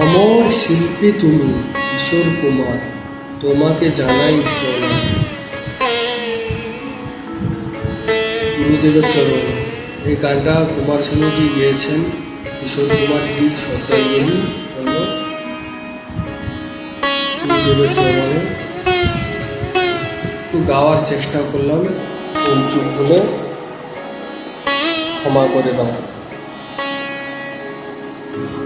অমর শিল্পী তুমি, কিশোর কুমার, তোমাকে জানাই প্রণাম। গুরুদেবের চরণ, এই গানটা কুমার শানুজি গিয়েছেন, কিশোর কুমারজির শ্রদ্ধাঞ্জলি গুরুদেবের চরণে একটু গাওয়ার চেষ্টা করলাম চুপ হলে ক্ষমা করে দাও।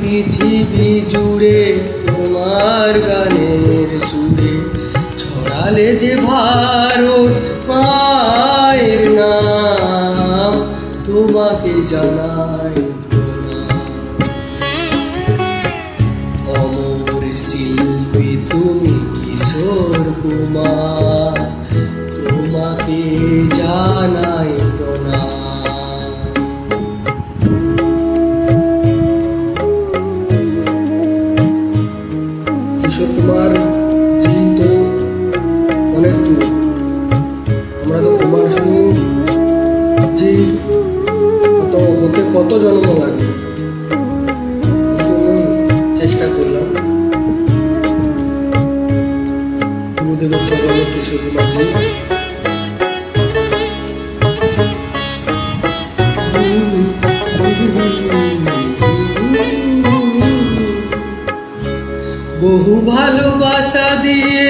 পৃথিবী জুড়ে তোমার গানের সুরে ছড়ালে যে ভারত মায়ের নাম, তোমাকে জানাই অমর শিল্পী তুমি কিশোর কুমার, তোমাকে জানাই কিশোর কুমার জি তো অনেক দূর আমরা তো কুমার শানু জি কত হতে কত জন্ম লাগে। বহু ভালোবাসা দিয়ে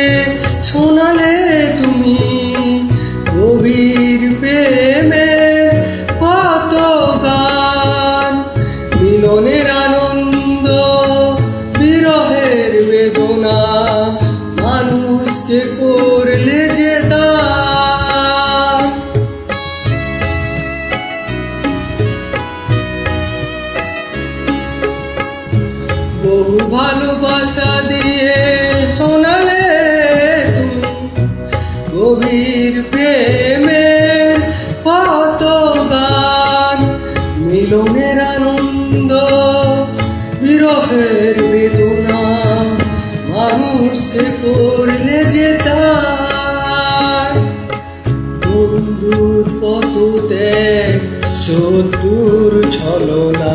শোনালে বহু ভালোবাসা দিয়ে শোনালে তুমি গভীর প্রেমে কত গান, মিলনের আনন্দ, বিরহের বেদনা, মানুষকে করলে যে তার। বন্ধুর কত ত্যাগ শত্রুর ছলনা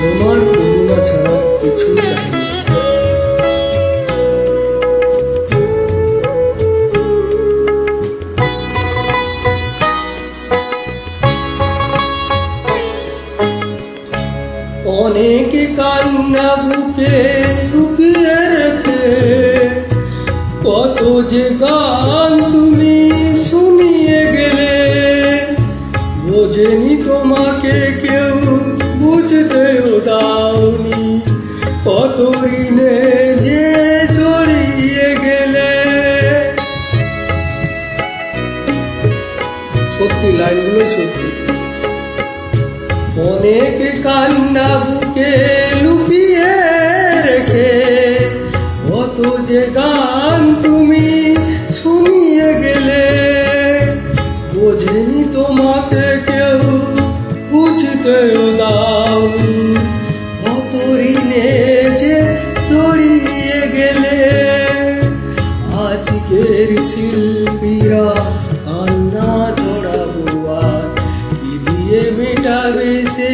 তোমার করুণা ছাড়া কিছু চাই না। অনেকে কান্না বুকে লুকিয়ে রেখে কত যে গান ঋণে যে জড়িয়ে গেলে। সত্যি লাইনগুলো সত্যি। অনেক কান্না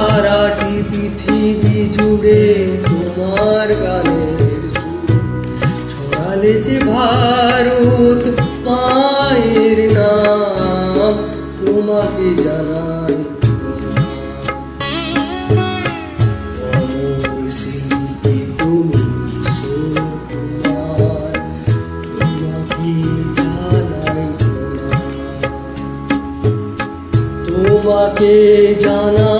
সারাটি পৃথিবী জুড়ে তোমার গানের ছড়ালে যে ভারত মায়ের নাম তোমাকে জানাই তোমাকে জানাই